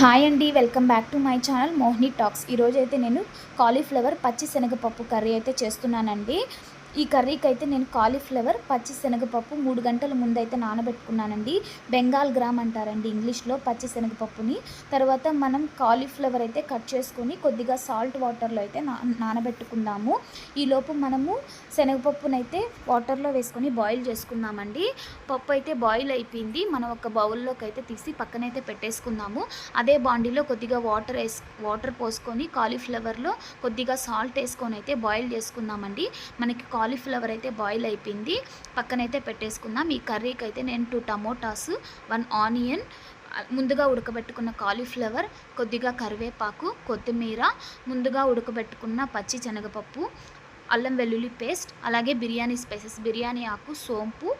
Hi అండి welcome back to my channel Mohini talks. ఈరోజు అయితే నేను కాలీఫ్లవర్ పచ్చి శనగపప్పు కర్రీ అయితే చేస్తున్నానండి. ఈ కర్రీకి అయితే నేను కాలీఫ్లవర్ పచ్చి శనగపప్పు మూడు గంటల ముందు అయితే నానబెట్టుకున్నానండి. బెంగాల్ గ్రామ్ అంటారండి ఇంగ్లీష్లో పచ్చి శనగపప్పుని. తర్వాత మనం కాలీఫ్లవర్ అయితే కట్ చేసుకొని కొద్దిగా సాల్ట్ వాటర్లో అయితే నా నానబెట్టుకుందాము. ఈలోపు మనము శనగపప్పునైతే వాటర్లో వేసుకొని బాయిల్ చేసుకుందామండి. పప్పు అయితే బాయిల్ అయిపోయింది. మనం ఒక బౌల్లోకి అయితే తీసి పక్కనైతే పెట్టేసుకుందాము. అదే బాండీలో కొద్దిగా వాటర్ వేసు వాటర్ పోసుకొని కాలీఫ్లవర్లో కొద్దిగా సాల్ట్ వేసుకొని అయితే బాయిల్ చేసుకుందామండి. మనకి కాలీఫ్లవర్ అయితే బాయిల్ అయిపోయింది. పక్కనైతే పెట్టేసుకుందాం. ఈ కర్రీకి అయితే నేను టూ టమోటాస్ వన్ ఆనియన్ ముందుగా ఉడకబెట్టుకున్న కాలీఫ్లవర్ కొద్దిగా కరివేపాకు కొత్తిమీర ముందుగా ఉడకబెట్టుకున్న పచ్చి శనగపప్పు అల్లం వెల్లుల్లి పేస్ట్ అలాగే బిర్యానీ స్పైసెస్ బిర్యానీ ఆకు సోంపు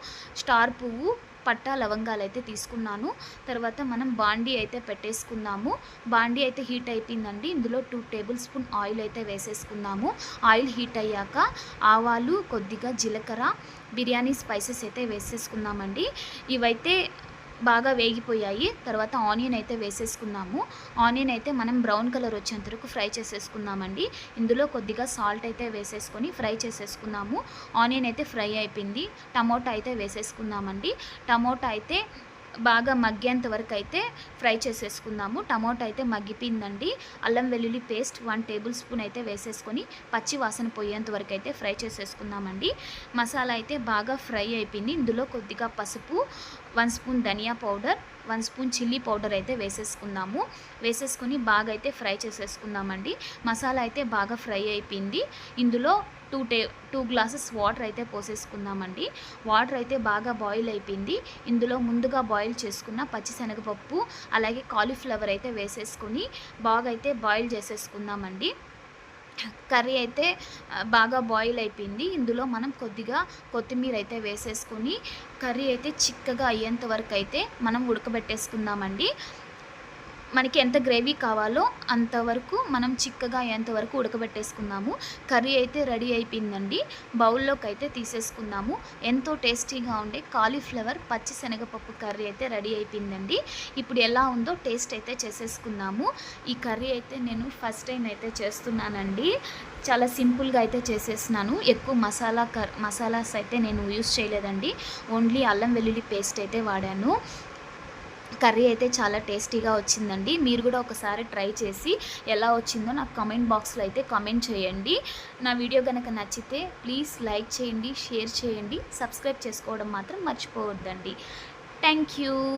స్టార్ పువ్వు పట్టా లవంగాలు అయితే తీసుకున్నాను. తర్వాత మనం బాండీ అయితే పెట్టేసుకుందాము బాండీ అయితే హీట్ అయిపోయిందండి. ఇందులో టూ టేబుల్ స్పూన్ ఆయిల్ అయితే వేసేసుకుందాము ఆయిల్ హీట్ అయ్యాక ఆవాలు కొద్దిగా జీలకర్ర బిర్యానీ స్పైసెస్ అయితే వేసేసుకుందామండి ఇవైతే బాగా వేగిపోయాయి. తర్వాత ఆనియన్ అయితే వేసేసుకున్నాము. ఆనియన్ అయితే మనం బ్రౌన్ కలర్ వచ్చేంత వరకు ఫ్రై చేసేసుకుందామండి. ఇందులో కొద్దిగా సాల్ట్ అయితే వేసేసుకొని ఫ్రై చేసేసుకున్నాము. ఆనియన్ అయితే ఫ్రై అయిపోయింది. టమోటా అయితే వేసేసుకుందామండి. టమోటా అయితే బాగా మగ్గేంత వరకు అయితే ఫ్రై చేసేసుకుందాము. టమోటా అయితే మగ్గిపోయిందండి. అల్లం వెల్లుల్లి పేస్ట్ వన్ టేబుల్ స్పూన్ అయితే వేసేసుకొని పచ్చి వాసన పోయేంత వరకు అయితే ఫ్రై చేసేసుకుందామండి. మసాలా అయితే బాగా ఫ్రై అయిపోయింది. ఇందులో కొద్దిగా పసుపు వన్ స్పూన్ ధనియా powder one spoon chilli powder అయితే వేసేసుకుందాము. వేసేసుకొని బాగా అయితే ఫ్రై చేసేసుకుందామండి. మసాలా అయితే బాగా ఫ్రై అయిపోయింది. ఇందులో టూ టే టూ గ్లాసెస్ వాటర్ అయితే పోసేసుకుందామండి. వాటర్ అయితే బాగా బాయిల్ అయిపోయింది. ఇందులో ముందుగా బాయిల్ చేసుకున్న పచ్చిశనగపప్పు అలాగే కాలీఫ్లవర్ అయితే వేసేసుకొని బాగా అయితే బాయిల్ చేసేసుకుందామండి. కర్రీ అయితే బాగా బాయిల్ అయిపోయింది. ఇందులో మనం కొద్దిగా కొత్తిమీర అయితే వేసేసుకొని కర్రీ అయితే చిక్కగా అయ్యేంత వరకు అయితే మనం ఉడకబెట్టేసుకుందామండి. మనకి ఎంత గ్రేవీ కావాలో అంతవరకు మనం చిక్కగా అయ్యేంతవరకు ఉడకబెట్టేసుకుందాము. కర్రీ అయితే రెడీ అయిపోయిందండి. బౌల్లోకి అయితే తీసేసుకుందాము. ఎంతో టేస్టీగా ఉండే కాలీఫ్లవర్ పచ్చి శనగపప్పు కర్రీ అయితే రెడీ అయిపోయిందండి. ఇప్పుడు ఎలా ఉందో టేస్ట్ అయితే చేసేసుకుందాము. ఈ కర్రీ అయితే నేను ఫస్ట్ టైం అయితే చేస్తున్నానండి. చాలా సింపుల్గా అయితే చేసేసినాను ఎక్కువ మసాలా కర్ మసాలాస్ అయితే నేను యూస్ చేయలేదండి. ఓన్లీ అల్లం వెల్లుల్లి పేస్ట్ అయితే వాడాను. కర్రీ అయితే చాలా టేస్టీగా వచ్చిందండి. మీరు కూడా ఒకసారి ట్రై చేసి ఎలా వచ్చిందో నాకు కామెంట్ బాక్స్లో అయితే కామెంట్ చేయండి. నా వీడియో కనుక నచ్చితే ప్లీజ్ లైక్ చేయండి షేర్ చేయండి సబ్స్క్రైబ్ చేసుకోవడం మాత్రం మర్చిపోవద్దండి. Thank you.